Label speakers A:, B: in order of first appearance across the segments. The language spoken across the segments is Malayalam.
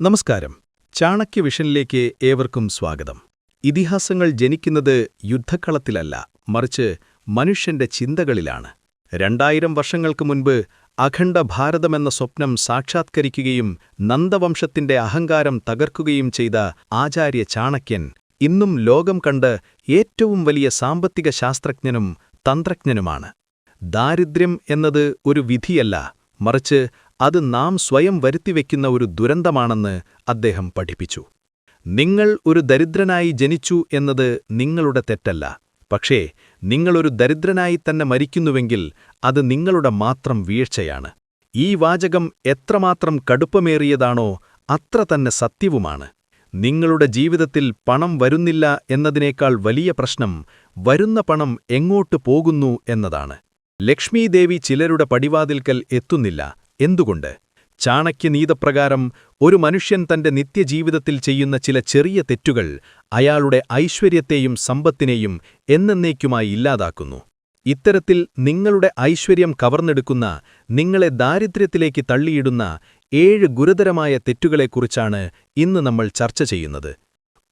A: നമസ്കാരം. ചാണക്യ വിഷനിലേക്ക് ഏവർക്കും സ്വാഗതം. ഇതിഹാസങ്ങൾ ജനിക്കുന്നത് യുദ്ധക്കളത്തിലല്ല മറിച്ച് മനുഷ്യന്റെ ചിന്തകളിലാണ്. രണ്ടായിരം വർഷങ്ങൾക്ക് മുൻപ് അഖണ്ഡ ഭാരതമെന്ന സ്വപ്നം സാക്ഷാത്കരിക്കുകയും നന്ദവംശത്തിന്റെ അഹങ്കാരം തകർക്കുകയും ചെയ്ത ആചാര്യ ചാണക്യൻ ഇന്നും ലോകം കണ്ട് ഏറ്റവും വലിയ സാമ്പത്തിക ശാസ്ത്രജ്ഞനും തന്ത്രജ്ഞനുമാണ്. ദാരിദ്ര്യം എന്നത് ഒരു വിധിയല്ല മറിച്ച് അത് നാം സ്വയം വരുത്തിവെക്കുന്ന ഒരു ദുരന്തമാണെന്ന് അദ്ദേഹം പഠിപ്പിച്ചു. നിങ്ങൾ ഒരു ദരിദ്രനായി ജനിച്ചു എന്നത് നിങ്ങളുടെ തെറ്റല്ല. പക്ഷേ നിങ്ങളൊരു ദരിദ്രനായി തന്നെ മരിക്കുന്നുവെങ്കിൽ അത് നിങ്ങളുടെ മാത്രം വീഴ്ചയാണ്. ഈ വാചകം എത്രമാത്രം കടുപ്പമേറിയതാണോ അത്ര തന്നെ സത്യവുമാണ്. നിങ്ങളുടെ ജീവിതത്തിൽ പണം വരുന്നില്ല എന്നതിനേക്കാൾ വലിയ പ്രശ്നം വരുന്ന പണം എങ്ങോട്ട് പോകുന്നു എന്നതാണ്. ലക്ഷ്മീദേവി ചിലരുടെ പടിവാതിൽക്കൽ എത്തുന്നില്ല. എന്തുകൊണ്ട്? ചാണക്യനീതപ്രകാരം ഒരു മനുഷ്യൻ തന്റെ നിത്യജീവിതത്തിൽ ചെയ്യുന്ന ചില ചെറിയ തെറ്റുകൾ അയാളുടെ ഐശ്വര്യത്തെയും സമ്പത്തിനെയും എന്നേക്കുമായി ഇല്ലാതാക്കുന്നു. ഇത്തരത്തിൽ നിങ്ങളുടെ ഐശ്വര്യം കവർന്നെടുക്കുന്ന നിങ്ങളെ ദാരിദ്ര്യത്തിലേക്ക് തള്ളിയിടുന്ന ഏഴ് ഗുരുതരമായ തെറ്റുകളെക്കുറിച്ചാണ് ഇന്ന് നമ്മൾ ചർച്ച ചെയ്യുന്നത്.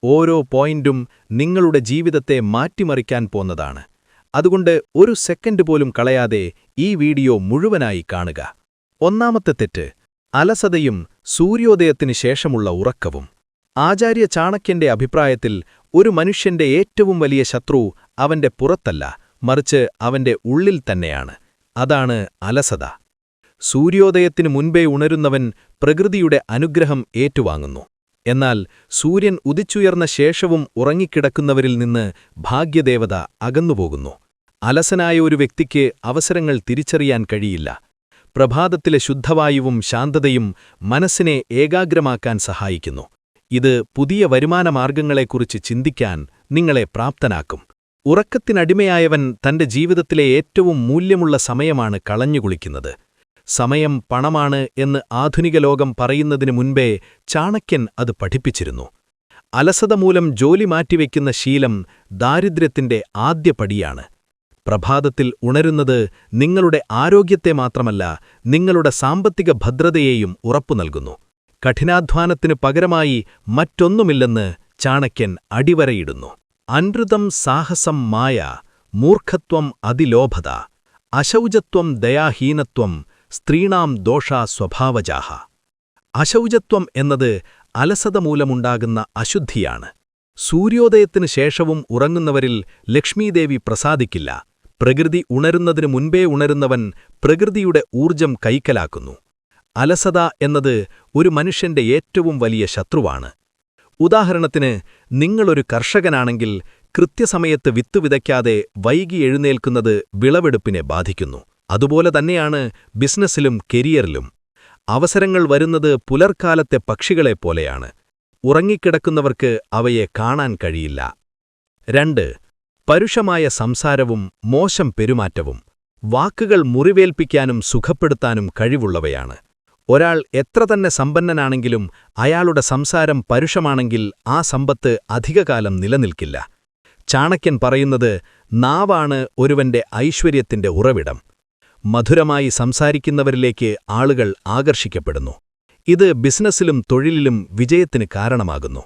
A: ഓരോ പോയിന്റും നിങ്ങളുടെ ജീവിതത്തെ മാറ്റിമറിക്കാൻ പോന്നതാണ്. അതുകൊണ്ട് ഒരു സെക്കൻഡ് പോലും കളയാതെ ഈ വീഡിയോ മുഴുവനായി കാണുക. ഒന്നാമത്തെ തെറ്റ് അലസതയും സൂര്യോദയത്തിനു ശേഷമുള്ള ഉറക്കവും. ആചാര്യ ചാണക്യന്റെ അഭിപ്രായത്തിൽ ഒരു മനുഷ്യന്റെ ഏറ്റവും വലിയ ശത്രു അവന്റെ പുറത്തല്ല മറിച്ച് അവന്റെ ഉള്ളിൽ തന്നെയാണ്. അതാണ് അലസത. സൂര്യോദയത്തിനു മുൻപേ ഉണരുന്നവൻ പ്രകൃതിയുടെ അനുഗ്രഹം ഏറ്റുവാങ്ങുന്നു. എന്നാൽ സൂര്യൻ ഉദിച്ചുയർന്ന ശേഷവും ഉറങ്ങിക്കിടക്കുന്നവരിൽ നിന്ന് ഭാഗ്യദേവത അകന്നുപോകുന്നു. അലസനായ ഒരു വ്യക്തിക്ക് അവസരങ്ങൾ തിരിച്ചറിയാൻ കഴിയില്ല. പ്രഭാതത്തിലെ ശുദ്ധവായുവും ശാന്തതയും മനസ്സിനെ ഏകാഗ്രമാക്കാൻ സഹായിക്കുന്നു. ഇത് പുതിയ വരുമാനമാർഗങ്ങളെക്കുറിച്ച് ചിന്തിക്കാൻ നിങ്ങളെ പ്രാപ്തനാക്കും. ഉറക്കത്തിനടിമയായവൻ തന്റെ ജീവിതത്തിലെ ഏറ്റവും മൂല്യമുള്ള സമയമാണ് കളഞ്ഞുകുളിക്കുന്നത്. സമയം പണമാണ് എന്ന് ആധുനിക ലോകം പറയുന്നതിനു മുൻപേ ചാണക്യൻ അത് പഠിപ്പിച്ചിരുന്നു. അലസത മൂലം ജോലി മാറ്റിവെക്കുന്ന ശീലം ദാരിദ്ര്യത്തിന്റെ ആദ്യ പടിയാണ്. പ്രഭാതത്തിൽ ഉണരുന്നത് നിങ്ങളുടെ ആരോഗ്യത്തെ മാത്രമല്ല നിങ്ങളുടെ സാമ്പത്തിക ഭദ്രതയെയും ഉറപ്പു നൽകുന്നു. കഠിനാധ്വാനത്തിനു പകരമായി മറ്റൊന്നുമില്ലെന്ന് ചാണക്യൻ അടിവരയിടുന്നു. അനൃതം സാഹസം മായ മൂർഖത്വം അതിലോഭത അശൗചത്വം ദയാഹീനത്വം സ്ത്രീണാം ദോഷാ സ്വഭാവജാഹ. അശൗചത്വം എന്നത് അലസത മൂലമുണ്ടാകുന്ന അശുദ്ധിയാണ്. സൂര്യോദയത്തിനു ശേഷവും ഉറങ്ങുന്നവരിൽ ലക്ഷ്മീദേവി പ്രസാദിക്കില്ല. പ്രകൃതി ഉണരുന്നതിനു മുൻപേ ഉണരുന്നവൻ പ്രകൃതിയുടെ ഊർജം കൈക്കലാക്കുന്നു. അലസത എന്നത് ഒരു മനുഷ്യന്റെ ഏറ്റവും വലിയ ശത്രുവാണ്. ഉദാഹരണത്തിന് നിങ്ങളൊരു കർഷകനാണെങ്കിൽ കൃത്യസമയത്ത് വിത്തു വിതയ്ക്കാതെ വൈകി എഴുന്നേൽക്കുന്നത് വിളവെടുപ്പിനെ ബാധിക്കുന്നു. അതുപോലെ തന്നെയാണ് ബിസിനസ്സിലും കരിയറിലും. അവസരങ്ങൾ വരുന്നത് പുലർക്കാലത്തെ പക്ഷികളെപ്പോലെയാണ് ഉറങ്ങിക്കിടക്കുന്നവർക്ക് അവയെ കാണാൻ കഴിയില്ല. രണ്ട് പരുഷമായ സംസാരവും മോശം പെരുമാറ്റവും വാക്കുകൾ മുറിവേൽപ്പിക്കാനും സുഖപ്പെടുത്താനും കഴിവുള്ളവയാണ്. ഒരാൾ എത്ര തന്നെ സമ്പന്നനാണെങ്കിലും അയാളുടെ സംസാരം പരുഷമാണെങ്കിൽ ആ സമ്പത്ത് അധികകാലം നിലനിൽക്കില്ല. ചാണക്യൻ പറയുന്നത് നാവാണ് ഒരുവന്റെ ഐശ്വര്യത്തിന്റെ ഉറവിടം. മധുരമായി സംസാരിക്കുന്നവരിലേക്ക് ആളുകൾ ആകർഷിക്കപ്പെടുന്നു. ഇത് ബിസിനസ്സിലും തൊഴിലിലും വിജയത്തിന് കാരണമാകുന്നു.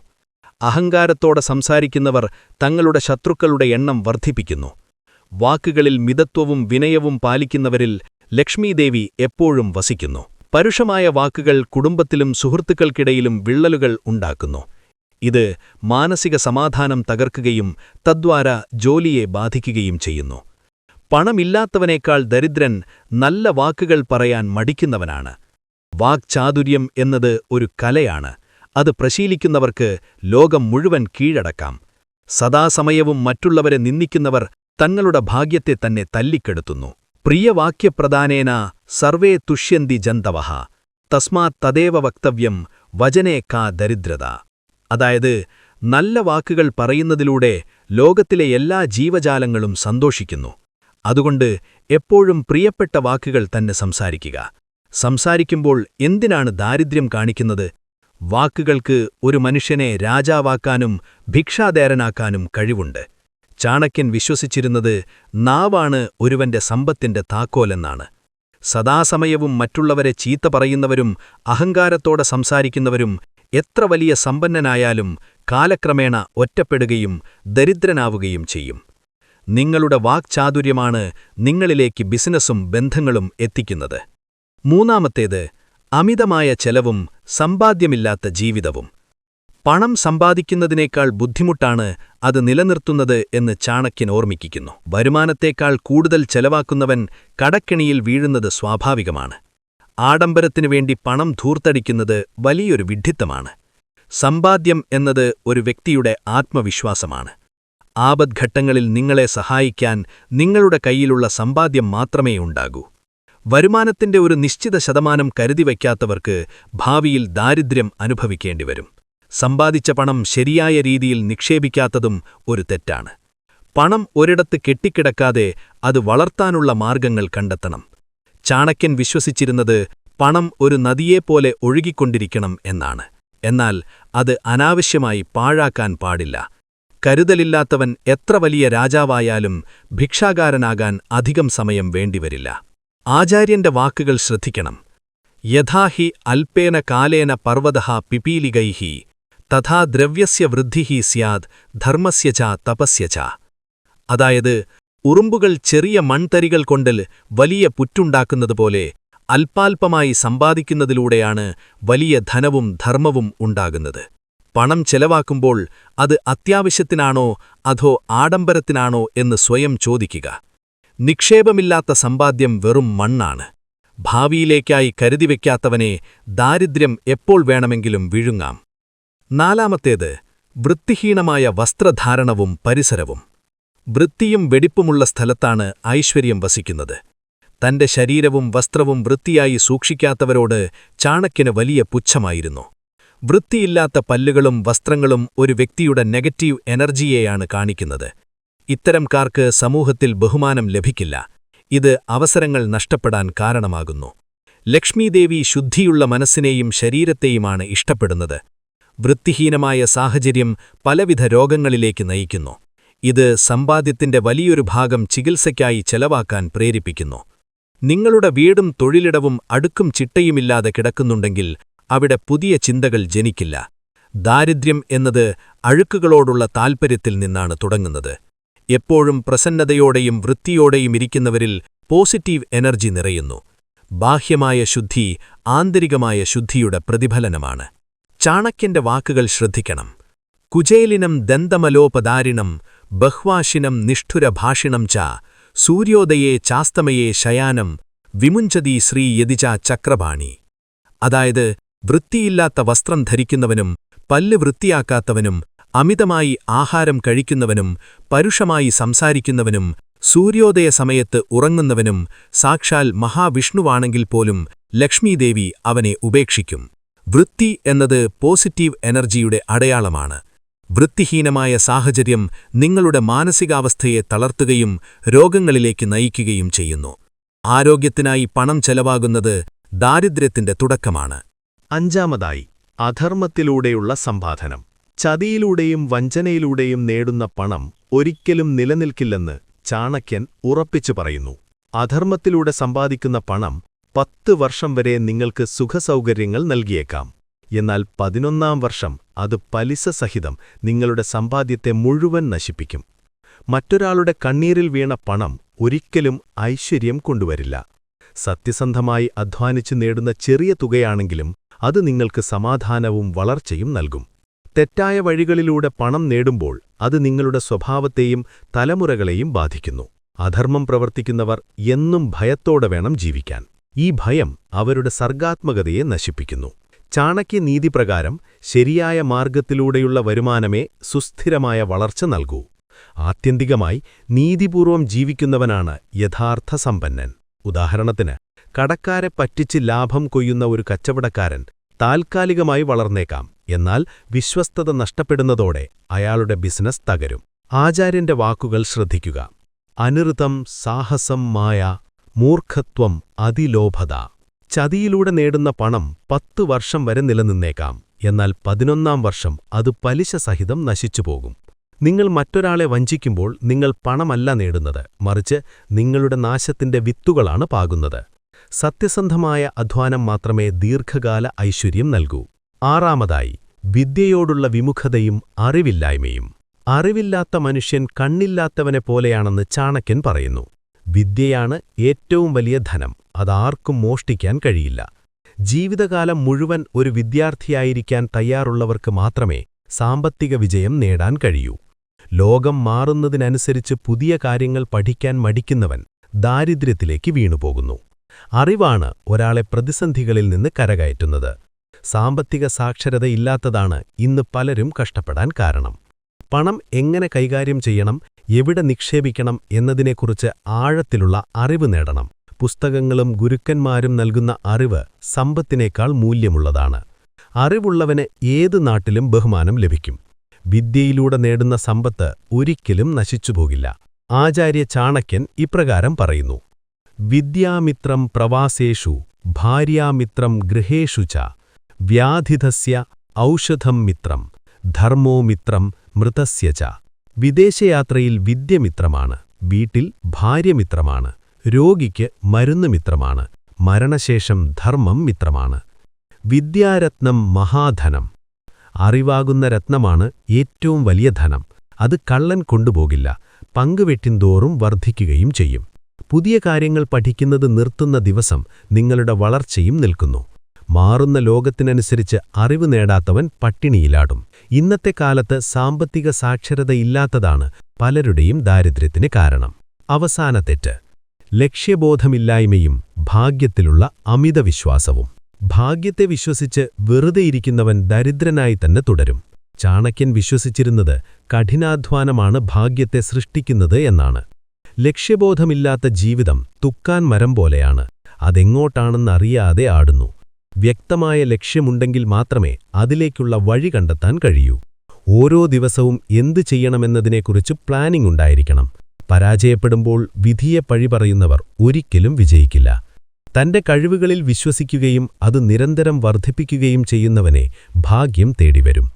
A: അഹങ്കാരത്തോടെ സംസാരിക്കുന്നവർ തങ്ങളുടെ ശത്രുക്കളുടെ എണ്ണം വർദ്ധിപ്പിക്കുന്നു. വാക്കുകളിൽ മിതത്വവും വിനയവും പാലിക്കുന്നവരിൽ ലക്ഷ്മീദേവി എപ്പോഴും വസിക്കുന്നു. പരുഷമായ വാക്കുകൾ കുടുംബത്തിലും സുഹൃത്തുക്കൾക്കിടയിലും വിള്ളലുകൾ ഉണ്ടാക്കുന്നു. ഇത് മാനസിക സമാധാനം തകർക്കുകയും തദ്വാര ജോലിയെ ബാധിക്കുകയും ചെയ്യുന്നു. പണമില്ലാത്തവനേക്കാൾ ദരിദ്രൻ നല്ല വാക്കുകൾ പറയാൻ മടിക്കുന്നവനാണ്. വാക്ചാതുര്യം എന്നത് ഒരു കലയാണ്. അത് പ്രശീലിക്കുന്നവർക്ക് ലോകം മുഴുവൻ കീഴടക്കാം. സദാസമയവും മറ്റുള്ളവരെ നിന്ദിക്കുന്നവർ തങ്ങളുടെ ഭാഗ്യത്തെ തന്നെ തല്ലിക്കെടുത്തുന്നു. പ്രിയവാക്യപ്രധാനേന സർവേ തുഷ്യന്തി ജന്തവഹ. തസ്മാത് തദേവ വക്തവ്യം വചനേ കാ ദരിദ്രത. അതായത് നല്ല വാക്കുകൾ പറയുന്നതിലൂടെ ലോകത്തിലെ എല്ലാ ജീവജാലങ്ങളും സന്തോഷിക്കുന്നു. അതുകൊണ്ട് എപ്പോഴും പ്രിയപ്പെട്ട വാക്കുകൾ തന്നെ സംസാരിക്കുക. സംസാരിക്കുമ്പോൾ എന്തിനാണ് ദാരിദ്ര്യം കാണിക്കുന്നത്? വാക്കുകൾക്ക് ഒരു മനുഷ്യനെ രാജാവാക്കാനും ഭിക്ഷാധേരനാക്കാനും കഴിവുണ്ട്. ചാണക്യൻ വിശ്വസിച്ചിരുന്നത് നാവാണ് ഒരുവന്റെ സമ്പത്തിന്റെ താക്കോലെന്നാണ്. സദാസമയവും മറ്റുള്ളവരെ ചീത്ത പറയുന്നവരും അഹങ്കാരത്തോടെ സംസാരിക്കുന്നവരും എത്ര വലിയ സമ്പന്നനായാലും കാലക്രമേണ ഒറ്റപ്പെടുകയും ദരിദ്രനാവുകയും ചെയ്യും. നിങ്ങളുടെ വാക്ചാതുര്യമാണ് നിങ്ങളിലേക്ക് ബിസിനസ്സും ബന്ധങ്ങളും എത്തിക്കുന്നത്. മൂന്നാമത്തേത് അമിതമായ ചെലവും സമ്പാദ്യമില്ലാത്ത ജീവിതവും. പണം സമ്പാദിക്കുന്നതിനേക്കാൾ ബുദ്ധിമുട്ടാണ് അത് നിലനിർത്തുന്നത് എന്ന് ചാണക്യൻ ഓർമ്മിക്കുന്നു വരുമാനത്തേക്കാൾ കൂടുതൽ ചെലവാക്കുന്നവൻ കടക്കെണിയിൽ വീഴുന്നത് സ്വാഭാവികമാണ്. ആഡംബരത്തിനു വേണ്ടി പണം ധൂർത്തടിക്കുന്നത് വലിയൊരു വിഡ്ഢിത്തമാണ്. സമ്പാദ്യം എന്നത് ഒരു വ്യക്തിയുടെ ആത്മവിശ്വാസമാണ്. ആപദ്ഘട്ടങ്ങളിൽ നിങ്ങളെ സഹായിക്കാൻ നിങ്ങളുടെ കയ്യിലുള്ള സമ്പാദ്യം മാത്രമേ ഉണ്ടാകൂ. വരുമാനത്തിന്റെ ഒരു നിശ്ചിത ശതമാനം കരുതിവയ്ക്കാത്തവർക്ക് ഭാവിയിൽ ദാരിദ്ര്യം അനുഭവിക്കേണ്ടിവരും സമ്പാദിച്ച പണം ശരിയായ രീതിയിൽ നിക്ഷേപിക്കാത്തതും ഒരു തെറ്റാണ്. പണം ഒരിടത്ത് കെട്ടിക്കിടക്കാതെ അത് വളർത്താനുള്ള മാർഗങ്ങൾ കണ്ടെത്തണം. ചാണക്യൻ വിശ്വസിച്ചിരുന്നത് പണം ഒരു നദിയെപ്പോലെ ഒഴുകിക്കൊണ്ടിരിക്കണം എന്നാണ്. എന്നാൽ അത് അനാവശ്യമായി പാഴാക്കാൻ പാടില്ല. കരുതലില്ലാത്തവൻ എത്ര വലിയ രാജാവായാലും ഭിക്ഷാകാരനാകാൻ അധികം സമയം വേണ്ടിവരില്ല. ആചാര്യന്റെ വാക്കുകൾ ശ്രദ്ധിക്കണം. യഥാഹി അൽപേന കാലേന പർവതഃ പിപീലികൈഹി തഥാ ദ്രവ്യസ്യ വൃദ്ധിഹി സ്യാദ് ധർമ്മസ്യ ച തപസ്യ ച. അതായത് ഉറുമ്പുകൾ ചെറിയ മൺതരികൾ കൊണ്ട് വലിയ പുറ്റുണ്ടാക്കുന്നതുപോലെ അൽപാൽപമായി സമ്പാദിക്കുന്നതിലൂടെയാണ് വലിയ ധനവും ധർമ്മവും ഉണ്ടാകുന്നത്. പണം ചെലവാക്കുമ്പോൾ അത് അത്യാവശ്യത്തിനാണോ അതോ ആഡംബരത്തിനാണോ എന്ന് സ്വയം ചോദിക്കുക. നിക്ഷേപമില്ലാത്ത സമ്പാദ്യം വെറും മണ്ണാണ്. ഭാവിയിലേക്കായി കരുതിവെക്കാത്തവനെ ദാരിദ്ര്യം എപ്പോൾ വേണമെങ്കിലും വിഴുങ്ങാം. നാലാമത്തേത് വൃത്തിഹീനമായ വസ്ത്രധാരണവും പരിസരവും. വൃത്തിയും വെടിപ്പുമുള്ള സ്ഥലത്താണ് ഐശ്വര്യം വസിക്കുന്നത്. തന്റെ ശരീരവും വസ്ത്രവും വൃത്തിയായി സൂക്ഷിക്കാത്തവരോട് ചാണക്കിന് വലിയ പുച്ഛമായിരുന്നു. വൃത്തിയില്ലാത്ത പല്ലുകളും വസ്ത്രങ്ങളും ഒരു വ്യക്തിയുടെ നെഗറ്റീവ് എനർജിയെയാണ് കാണിക്കുന്നത്. ഇത്തരംകാർക്ക് സമൂഹത്തിൽ ബഹുമാനം ലഭിക്കില്ല. ഇത് അവസരങ്ങൾ നഷ്ടപ്പെടാൻ കാരണമാകുന്നു. ലക്ഷ്മീദേവി ശുദ്ധിയുള്ള മനസ്സിനെയും ശരീരത്തെയുമാണ് ഇഷ്ടപ്പെടുന്നത്. വൃത്തിഹീനമായ സാഹചര്യം പലവിധ രോഗങ്ങളിലേക്ക് നയിക്കുന്നു. ഇത് സമ്പാദ്യത്തിന്റെ വലിയൊരു ഭാഗം ചികിത്സയ്ക്കായി ചെലവാക്കാൻ പ്രേരിപ്പിക്കുന്നു. നിങ്ങളുടെ വീടും തൊഴിലിടവും അടുക്കും ചിട്ടയുമില്ലാതെ കിടക്കുന്നുണ്ടെങ്കിൽ അവിടെ പുതിയ ചിന്തകൾ ജനിക്കില്ല. ദാരിദ്ര്യം എന്നത് അഴുക്കുകളോടുള്ള താൽപ്പര്യത്തിൽ നിന്നാണ് തുടങ്ങുന്നത്. എപ്പോഴും പ്രസന്നതയോടെയും വൃത്തിയോടെയും ഇരിക്കുന്നവരിൽ പോസിറ്റീവ് എനർജി നിറയുന്നു. ബാഹ്യമായ ശുദ്ധി ആന്തരികമായ ശുദ്ധിയുടെ പ്രതിഫലനമാണ്. ചാണക്യന്റെ വാക്കുകൾ ശ്രദ്ധിക്കണം. കുചേലിനം ദന്തമലോപദാരിണം ബഹ്വാശിനം നിഷ്ഠുരഭാഷിണം ച സൂര്യോദയേ ചാസ്തമയേ ശയാനം വിമുഞ്ചതി ശ്രീ യതിച ചക്രപാണി. അതായത് വൃത്തിയില്ലാത്ത വസ്ത്രം ധരിക്കുന്നവനും പല്ല് വൃത്തിയാക്കാത്തവനും അമിതമായി ആഹാരം കഴിക്കുന്നവനും പരുഷമായി സംസാരിക്കുന്നവനും സൂര്യോദയ സമയത്ത് ഉറങ്ങുന്നവനും സാക്ഷാൽ മഹാവിഷ്ണുവാണെങ്കിൽ പോലും ലക്ഷ്മീദേവി അവനെ ഉപേക്ഷിക്കും. വൃത്തി എന്നത് പോസിറ്റീവ് എനർജിയുടെ അടയാളമാണ്. വൃത്തിഹീനമായ സാഹചര്യം നിങ്ങളുടെ മാനസികാവസ്ഥയെ തളർത്തുകയും രോഗങ്ങളിലേക്ക് നയിക്കുകയും ചെയ്യുന്നു. ആരോഗ്യത്തിനായി പണം ചെലവാകുന്നത് ദാരിദ്ര്യത്തിന്റെ തുടക്കമാണ്.
B: അഞ്ചാമതായി അധർമ്മത്തിലൂടെയുള്ള സമ്പാദനം ചതിയിലൂടെയും വഞ്ചനയിലൂടെയും നേടുന്ന പണം ഒരിക്കലും നിലനിൽക്കില്ലെന്ന് ചാണക്യൻ ഉറപ്പിച്ചു പറയുന്നു. അധർമ്മത്തിലൂടെ സമ്പാദിക്കുന്ന പണം പത്ത് വർഷം വരെ നിങ്ങൾക്ക് സുഖസൗകര്യങ്ങൾ നൽകിയേക്കാം. എന്നാൽ പതിനൊന്നാം വർഷം അത് പലിശ സഹിതം നിങ്ങളുടെ സമ്പാദ്യത്തെ മുഴുവൻ നശിപ്പിക്കും. മറ്റൊരാളുടെ കണ്ണീരിൽ വീണ പണം ഒരിക്കലും ഐശ്വര്യം കൊണ്ടുവരില്ല. സത്യസന്ധമായി അധ്വാനിച്ചു നേടുന്ന ചെറിയ തുകയാണെങ്കിലും അത് നിങ്ങൾക്ക് സമാധാനവും വളർച്ചയും നൽകും. തെറ്റായ വഴികളിലൂടെ പണം നേടുമ്പോൾ അത് നിങ്ങളുടെ സ്വഭാവത്തെയും തലമുറകളെയും ബാധിക്കുന്നു. അധർമ്മം പ്രവർത്തിക്കുന്നവർ എന്നും ഭയത്തോടെ വേണം ജീവിക്കാൻ. ഈ ഭയം അവരുടെ സർഗാത്മകതയെ നശിപ്പിക്കുന്നു. ചാണക്യ നീതിപ്രകാരം ശരിയായ മാർഗത്തിലൂടെയുള്ള വരുമാനമേ സുസ്ഥിരമായ വളർച്ച നൽകൂ. ആത്യന്തികമായി നീതിപൂർവം ജീവിക്കുന്നവനാണ് യഥാർത്ഥ സമ്പന്നൻ. ഉദാഹരണത്തിന് കടക്കാരെ പറ്റിച്ച് ലാഭം കൊയ്യുന്ന ഒരു കച്ചവടക്കാരൻ താൽക്കാലികമായി വളർന്നേക്കാം. എന്നാൽ വിശ്വസ്തത നഷ്ടപ്പെടുന്നതോടെ അയാളുടെ ബിസിനസ് തകരും. ആചാര്യന്റെ വാക്കുകൾ ശ്രദ്ധിക്കുക. അനിർതം സാഹസം മായ മൂർഖത്വം അതിലോഭത. ചതിയിലൂടെ നേടുന്ന പണം പത്തു വർഷം വരെ നിലനിന്നേക്കാം. എന്നാൽ പതിനൊന്നാം വർഷം അത് പലിശ സഹിതം നശിച്ചുപോകും നിങ്ങൾ മറ്റൊരാളെ വഞ്ചിക്കുമ്പോൾ നിങ്ങൾ പണമല്ല നേടുന്നത്. മറിച്ച് നിങ്ങളുടെ നാശത്തിന്റെ വിത്തുകളാണ് പാകുന്നത്. സത്യസന്ധമായ അധ്വാനം മാത്രമേ ദീർഘകാല ഐശ്വര്യം നൽകൂ. ആറാമതായി വിദ്യയോടുള്ള വിമുഖതയും അറിവില്ലായ്മയും. അറിവില്ലാത്ത മനുഷ്യൻ കണ്ണില്ലാത്തവനെ പോലെയാണെന്ന് ചാണക്യൻ പറയുന്നു. വിദ്യയാണ് ഏറ്റവും വലിയ ധനം അതാർക്കും മോഷ്ടിക്കാൻ കഴിയില്ല. ജീവിതകാലം മുഴുവൻ ഒരു വിദ്യാർത്ഥിയായിരിക്കാൻ തയ്യാറുള്ളവർക്ക് മാത്രമേ സാമ്പത്തിക വിജയം നേടാൻ കഴിയൂ. ലോകം മാറുന്നതിനനുസരിച്ച് പുതിയ കാര്യങ്ങൾ പഠിക്കാൻ മടിക്കുന്നവൻ ദാരിദ്ര്യത്തിലേക്ക് വീണുപോകുന്നു. അറിവാണ് ഒരാളെ പ്രതിസന്ധികളിൽ നിന്ന് കരകയറ്റുന്നത്. സാമ്പത്തിക സാക്ഷരതയില്ലാത്തതാണ് ഇന്ന് പലരും കഷ്ടപ്പെടാൻ കാരണം. പണം എങ്ങനെ കൈകാര്യം ചെയ്യണം എവിടെ നിക്ഷേപിക്കണം എന്നതിനെക്കുറിച്ച് ആഴത്തിലുള്ള അറിവ് നേടണം. പുസ്തകങ്ങളും ഗുരുക്കന്മാരും നൽകുന്ന അറിവ് സമ്പത്തിനേക്കാൾ മൂല്യമുള്ളതാണ്. അറിവുള്ളവന് ഏത് നാട്ടിലും ബഹുമാനം ലഭിക്കും. വിദ്യയിലൂടെ നേടുന്ന സമ്പത്ത് ഒരിക്കലും നശിച്ചുപോകില്ല. ആചാര്യ ചാണക്യൻ ഇപ്രകാരം പറയുന്നു. വിദ്യാമിത്രം പ്രവാസേഷു ഭാര്യാമിത്രം ഗൃഹേഷു ച വ്യാധിതസ്യ ഔഷധം മിത്രം ധർമ്മോ മിത്രം മൃതസ്യ ച. വിദേശയാത്രയിൽ വിദ്യമിത്രമാണ് വീട്ടിൽ ഭാര്യമിത്രമാണ് രോഗിക്ക് മരുന്ന് മിത്രമാണ് മരണശേഷം ധർമ്മം മിത്രമാണ്. വിദ്യാരത്നം മഹാധനം. അറിവാകുന്ന രത്നമാണ് ഏറ്റവും വലിയ ധനം അത് കള്ളൻ കൊണ്ടുപോകില്ല പങ്കുവെട്ടിന്തോറും വർദ്ധിക്കുകയും ചെയ്യും. പുതിയ കാര്യങ്ങൾ പഠിക്കുന്നത് നിർത്തുന്ന ദിവസം നിങ്ങളുടെ വളർച്ചയും നിൽക്കുന്നു. മാറുന്ന ലോകത്തിനനുസരിച്ച് അറിവ് നേടാത്തവൻ പട്ടിണിയിലാടും. ഇന്നത്തെ കാലത്ത് സാമ്പത്തിക സാക്ഷരതയില്ലാത്തതാണ് പലരുടെയും ദാരിദ്ര്യത്തിന് കാരണം. അവസാന തെറ്റ്. ലക്ഷ്യബോധമില്ലായ്മയും ഭാഗ്യത്തിലുള്ള അമിത വിശ്വാസവും. ഭാഗ്യത്തെ വിശ്വസിച്ച് വെറുതെയിരിക്കുന്നവൻ ദരിദ്രനായി തന്നെ തുടരും. ചാണക്യൻ വിശ്വസിച്ചിരുന്നത് കഠിനാധ്വാനമാണ് ഭാഗ്യത്തെ സൃഷ്ടിക്കുന്നത് എന്നാണ്. ലക്ഷ്യബോധമില്ലാത്ത ജീവിതം തുക്കാൻ മരം പോലെയാണ്. അതെങ്ങോട്ടാണെന്നറിയാതെ ആടുന്നു. വ്യക്തമായ ലക്ഷ്യമുണ്ടെങ്കിൽ മാത്രമേ അതിലേക്കുള്ള വഴി കണ്ടെത്താൻ കഴിയൂ. ഓരോ ദിവസവും എന്തു ചെയ്യണമെന്നതിനെക്കുറിച്ച് പ്ലാനിംഗ് ഉണ്ടായിരിക്കണം. പരാജയപ്പെടുമ്പോൾ വിധിയെ പഴി പറയുന്നവർ ഒരിക്കലും വിജയിക്കില്ല. തന്റെ കഴിവുകളിൽ വിശ്വസിക്കുകയും അത് നിരന്തരം വർദ്ധിപ്പിക്കുകയും ചെയ്യുന്നവനെ ഭാഗ്യം തേടിവരും.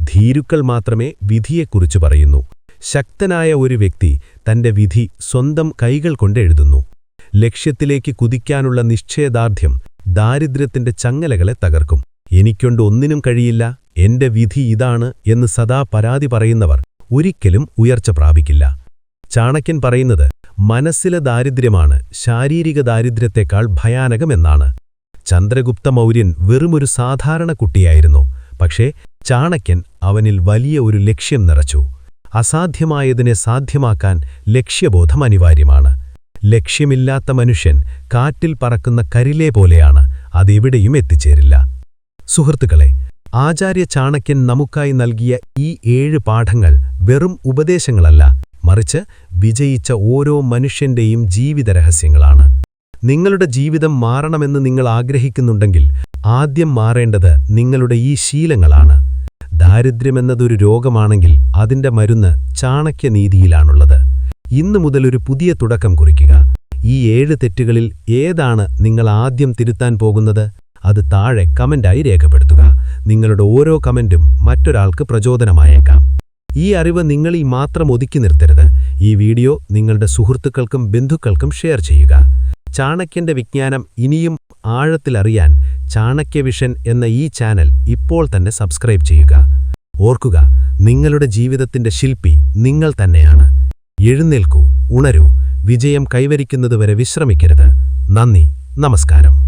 B: ധീരുക്കൾ മാത്രമേ വിധിയെക്കുറിച്ച് പറയുന്നു. ശക്തനായ ഒരു വ്യക്തി തന്റെ വിധി സ്വന്തം കൈകൾ കൊണ്ടെഴുതുന്നു ലക്ഷ്യത്തിലേക്ക് കുതിക്കാനുള്ള നിശ്ചയദാർഢ്യം ദാരിദ്ര്യത്തിന്റെ ചങ്ങലകളെ തകർക്കും. എനിക്കൊണ്ട് ഒന്നിനും കഴിയില്ല എന്റെ വിധി ഇതാണ് എന്ന് സദാ പരാതി പറയുന്നവർ ഒരിക്കലും ഉയർച്ച പ്രാപിക്കില്ല. ചാണക്യൻ പറയുന്നത് മനസ്സിലെ ദാരിദ്ര്യമാണ് ശാരീരിക ദാരിദ്ര്യത്തെക്കാൾ ഭയാനകമെന്നാണ് ചന്ദ്രഗുപ്ത മൗര്യൻ വെറുമൊരു സാധാരണ കുട്ടിയായിരുന്നു. പക്ഷേ ചാണക്യൻ അവനിൽ വലിയ ഒരു ലക്ഷ്യം നിറച്ചു. അസാധ്യമായതിനെ സാധ്യമാക്കാൻ ലക്ഷ്യബോധം അനിവാര്യമാണ്. ലക്ഷ്യമില്ലാത്ത മനുഷ്യൻ കാറ്റിൽ പറക്കുന്ന കരിലേ പോലെയാണ് അതെവിടെയും എത്തിച്ചേരില്ല. സുഹൃത്തുക്കളെ ആചാര്യ ചാണക്യൻ നമുക്കായി നൽകിയ ഈ ഏഴ് പാഠങ്ങൾ വെറും ഉപദേശങ്ങളല്ല മറിച്ച് വിജയിച്ച ഓരോ മനുഷ്യന്റെയും ജീവിത രഹസ്യങ്ങളാണ് നിങ്ങളുടെ ജീവിതം മാറണമെന്ന് നിങ്ങൾ ആഗ്രഹിക്കുന്നുണ്ടെങ്കിൽ ആദ്യം മാറേണ്ടത് നിങ്ങളുടെ ഈ ശീലങ്ങളാണ്. ദാരിദ്ര്യമെന്നതൊരു രോഗമാണെങ്കിൽ അതിന്റെ മരുന്ന് ചാണക്യനീതിയിലാണുള്ളത്. ഇന്നു മുതൽ ഒരു പുതിയ തുടക്കം കുറിക്കുക. ഈ ഏഴ് തെറ്റുകളിൽ ഏതാണ് നിങ്ങൾ ആദ്യം തിരുത്താൻ പോകുന്നത്? അത് താഴെ കമന്റായി രേഖപ്പെടുത്തുക. നിങ്ങളുടെ ഓരോ കമന്റും മറ്റൊരാൾക്ക് പ്രചോദനമായേക്കാം. ഈ അറിവ് നിങ്ങളിൽ മാത്രം ഒതുക്കി നിർത്തരുത്. ഈ വീഡിയോ നിങ്ങളുടെ സുഹൃത്തുക്കൾക്കും ബന്ധുക്കൾക്കും ഷെയർ ചെയ്യുക. ചാണക്യന്റെ വിജ്ഞാനം ഇനിയും ആഴത്തിലറിയാൻ ചാണക്യവിഷൻ എന്ന ഈ ചാനൽ ഇപ്പോൾ തന്നെ സബ്സ്ക്രൈബ് ചെയ്യുക. ഓർക്കുക നിങ്ങളുടെ ജീവിതത്തിന്റെ ശില്പി നിങ്ങൾ തന്നെയാണ്. എഴുന്നേൽക്കൂ ഉണരൂ വിജയം കൈവരിക്കുന്നതുവരെ വിശ്രമിക്കരുത്. നന്ദി നമസ്കാരം.